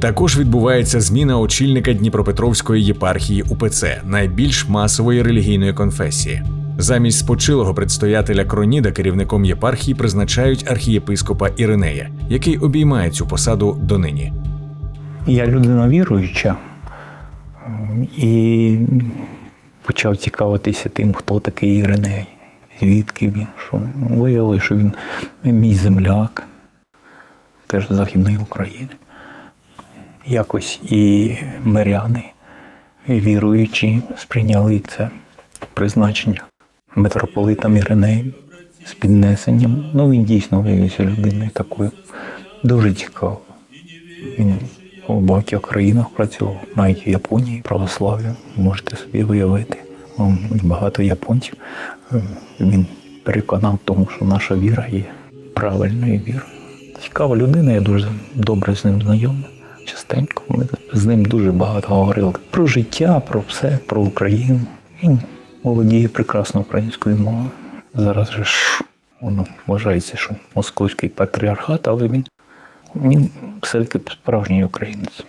Також відбувається зміна очільника Дніпропетровської єпархії УПЦ, найбільш масової релігійної конфесії. Замість спочилого предстоятеля Кроніда керівником єпархії призначають архієпископа Іринея, який обіймає цю посаду донині. Я людина віруюча і почав цікавитися тим, хто такий Іриней, звідки він, що виявили, що він мій земляк, теж Західної України. Якось і миряни, і віруючі сприйняли це призначення митрополитом Іринеєм з піднесенням. Ну, він дійсно виявився людиною такою дуже цікавою. Він у багатьох країнах працював, навіть в Японії православ'я, можете собі виявити. Багато японців. Він переконав тому, що наша віра є правильною вірою. Цікава людина, я дуже добре з ним знайомий. Частенько ми з ним дуже багато говорили про життя, про все, про Україну. Він володіє прекрасно українською мовою. Зараз же ж воно вважається, що московський патріархат, але він він все-таки справжній українець.